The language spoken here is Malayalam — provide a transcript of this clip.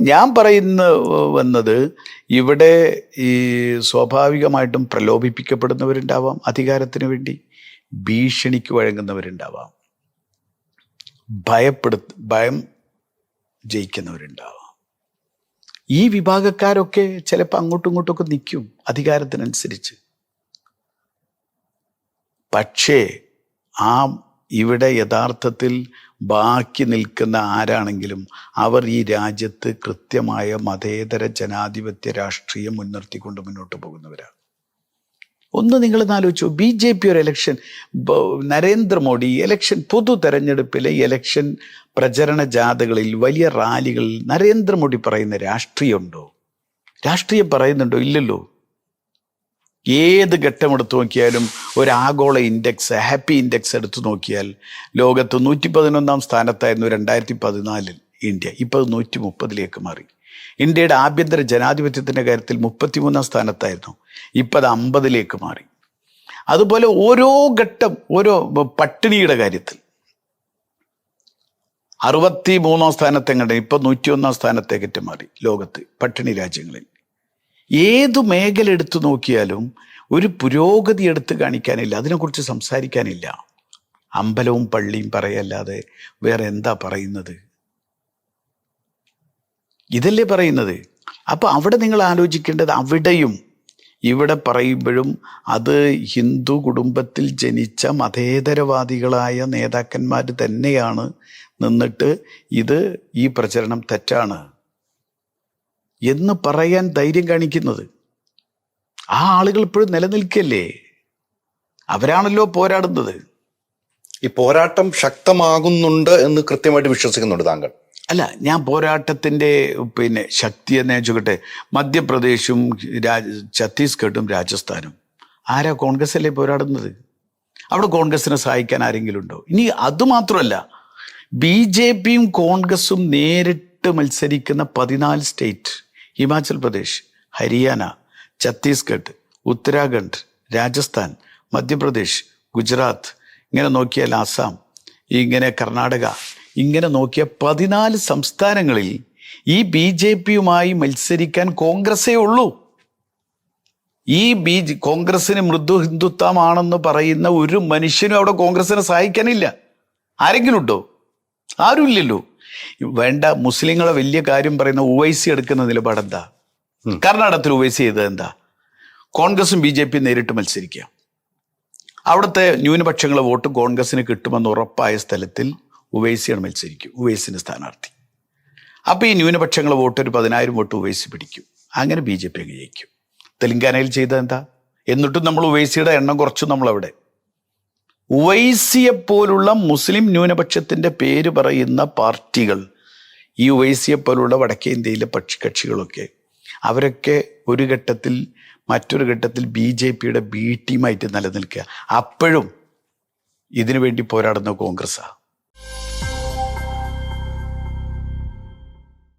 ഞാൻ പറയുന്ന വന്നത് ഇവിടെ ഈ സ്വാഭാവികമായിട്ടും പ്രലോഭിപ്പിക്കപ്പെടുന്നവരുണ്ടാവാം അധികാരത്തിന് വേണ്ടി ഭീഷണിക്ക് വഴങ്ങുന്നവരുണ്ടാവാം ഭയപ്പെടുത്ത ഭയം ജയിക്കുന്നവരുണ്ടാവാം. ഈ വിഭാഗക്കാരൊക്കെ ചിലപ്പോൾ അങ്ങോട്ടും ഇങ്ങോട്ടൊക്കെ നിൽക്കും അധികാരത്തിനനുസരിച്ച്. പക്ഷേ ആ ഇവിടെ യഥാർത്ഥത്തിൽ ബാക്കി നിൽക്കുന്ന ആരാണെങ്കിലും അവർ ഈ രാജ്യത്ത് കൃത്യമായ മതേതര ജനാധിപത്യ രാഷ്ട്രീയം മുൻനിർത്തിക്കൊണ്ട് മുന്നോട്ട് പോകുന്നവരാണ്. ഒന്ന് നിങ്ങൾ ആലോചിച്ചു. ബി ജെ പി ഒരു ഇലക്ഷൻ നരേന്ദ്രമോദി ഇലക്ഷൻ പൊതു തെരഞ്ഞെടുപ്പിലെ ഇലക്ഷൻ പ്രചരണ ജാഥകളിൽ വലിയ റാലികളിൽ നരേന്ദ്രമോദി പറയുന്ന രാഷ്ട്രീയമുണ്ടോ? രാഷ്ട്രീയം പറയുന്നുണ്ടോ? ഇല്ലല്ലോ. ഏത് ഘട്ടം എടുത്തു നോക്കിയാലും ഒരു ആഗോള ഇൻഡെക്സ് ഹാപ്പി ഇൻഡെക്സ് എടുത്തു നോക്കിയാൽ ലോകത്ത് നൂറ്റി പതിനൊന്നാം സ്ഥാനത്തായിരുന്നു രണ്ടായിരത്തി പതിനാലിൽ ഇന്ത്യ. ഇപ്പോൾ നൂറ്റി മുപ്പതിലേക്ക് മാറി. ഇന്ത്യയുടെ ആഭ്യന്തര ജനാധിപത്യത്തിന്റെ കാര്യത്തിൽ മുപ്പത്തിമൂന്നാം സ്ഥാനത്തായിരുന്നു. ഇപ്പം അത് അമ്പതിലേക്ക് മാറി. അതുപോലെ ഓരോ ഘട്ടം ഓരോ പട്ടിണിയുടെ കാര്യത്തിൽ. അറുപത്തി മൂന്നാം സ്ഥാനത്തെങ്ങടെ ഇപ്പം നൂറ്റിയൊന്നാം സ്ഥാനത്തേക്കറ്റം മാറി ലോകത്ത് പട്ടിണി രാജ്യങ്ങളിൽ. ഏതു മേഖല എടുത്തു നോക്കിയാലും ഒരു പുരോഗതി എടുത്ത് കാണിക്കാനില്ല അതിനെക്കുറിച്ച് സംസാരിക്കാനില്ല. അമ്പലവും പള്ളിയും പറയല്ലാതെ വേറെ എന്താ പറയുന്നത്? ഇതല്ലേ പറയുന്നത്? അപ്പൊ അവിടെ നിങ്ങൾ ആലോചിക്കേണ്ടത് അവിടെയും ഇവിടെ പറയുമ്പോഴും അത് ഹിന്ദു കുടുംബത്തിൽ ജനിച്ച മതേതരവാദികളായ നേതാക്കന്മാർ തന്നെയാണ് നിന്നിട്ട് ഇത് ഈ പ്രചരണം തെറ്റാണ്. എന്ന് പറയാൻ ധൈര്യം കാണിക്കുന്നത്. ആ ആളുകൾ ഇപ്പോഴും നിലനിൽക്കല്ലേ? അവരാണല്ലോ പോരാടുന്നത്. ഈ പോരാട്ടം ശക്തമാകുന്നുണ്ട് എന്ന് കൃത്യമായിട്ട് വിശ്വസിക്കുന്നുണ്ട് താങ്കൾ. അല്ല ഞാൻ പോരാട്ടത്തിന്റെ പിന്നെ ശക്തി എന്ന് ചോദിക്കട്ടെ. മധ്യപ്രദേശും രാജ ഛത്തീസ്ഗഡും രാജസ്ഥാനും. ആരാ കോൺഗ്രസ് അല്ലേ പോരാടുന്നത്? അവിടെ കോൺഗ്രസിനെ സഹായിക്കാൻ ആരെങ്കിലും ഉണ്ടോ? ഇനി അതുമാത്രമല്ല ബി ജെ പിയും കോൺഗ്രസും നേരിട്ട് മത്സരിക്കുന്ന പതിനാല് സ്റ്റേറ്റ് ഹിമാചൽ പ്രദേശ് ഹരിയാന ഛത്തീസ്ഗഡ് ഉത്തരാഖണ്ഡ് രാജസ്ഥാൻ മധ്യപ്രദേശ് ഗുജറാത്ത്. ഇങ്ങനെ നോക്കിയാൽ ആസാം ഇങ്ങനെ കർണാടക ഇങ്ങനെ നോക്കിയ പതിനാല് സംസ്ഥാനങ്ങളിൽ ഈ ബി ജെ പിയുമായി മത്സരിക്കാൻ കോൺഗ്രസേ ഉള്ളൂ. ഈ ബി കോൺഗ്രസിന് മൃദു ഹിന്ദുത്വമാണെന്ന് പറയുന്ന ഒരു മനുഷ്യനും അവിടെ കോൺഗ്രസിനെ സഹായിക്കാനില്ല. ആരെങ്കിലും ഉണ്ടോ? ആരുമില്ലല്ലോ. വേണ്ട മുസ്ലിങ്ങളെ വലിയ കാര്യം പറയുന്ന ഉവൈസി എടുക്കുന്ന നിലപാടെന്താ കർണാടകത്തിൽ ഉവൈസി ചെയ്തത് എന്താ? കോൺഗ്രസും ബി ജെ പി നേരിട്ട് മത്സരിക്കുക അവിടുത്തെ ന്യൂനപക്ഷങ്ങളെ വോട്ട് കോൺഗ്രസിന് കിട്ടുമെന്ന് ഉറപ്പായ സ്ഥലത്തിൽ ഉവൈസിയാണ് മത്സരിക്കും ഉവൈസിന്റെ സ്ഥാനാർത്ഥി. അപ്പോൾ ഈ ന്യൂനപക്ഷങ്ങളെ വോട്ട് ഒരു പതിനായിരം വോട്ട് ഉവൈസി പിടിക്കും. അങ്ങനെ ബി ജെ പി അങ്ങ് ജയിക്കും. തെലങ്കാനയിൽ ചെയ്തത് എന്താ? എന്നിട്ടും നമ്മൾ ഉവൈസിയുടെ എണ്ണം കുറച്ചു നമ്മളവിടെ. ഉവൈസിയെ പോലുള്ള മുസ്ലിം ന്യൂനപക്ഷത്തിന്റെ പേര് പറയുന്ന പാർട്ടികൾ ഈ ഉവൈസിയെപ്പോലുള്ള വടക്കേ ഇന്ത്യയിലെ പക്ഷി കക്ഷികളൊക്കെ അവരൊക്കെ ഒരു ഘട്ടത്തിൽ മറ്റൊരു ഘട്ടത്തിൽ ബി ജെ പിയുടെ ബി ടീമായിട്ട് നിലനിൽക്കുക. അപ്പോഴും ഇതിനു വേണ്ടി പോരാടുന്ന കോൺഗ്രസ്സാണ്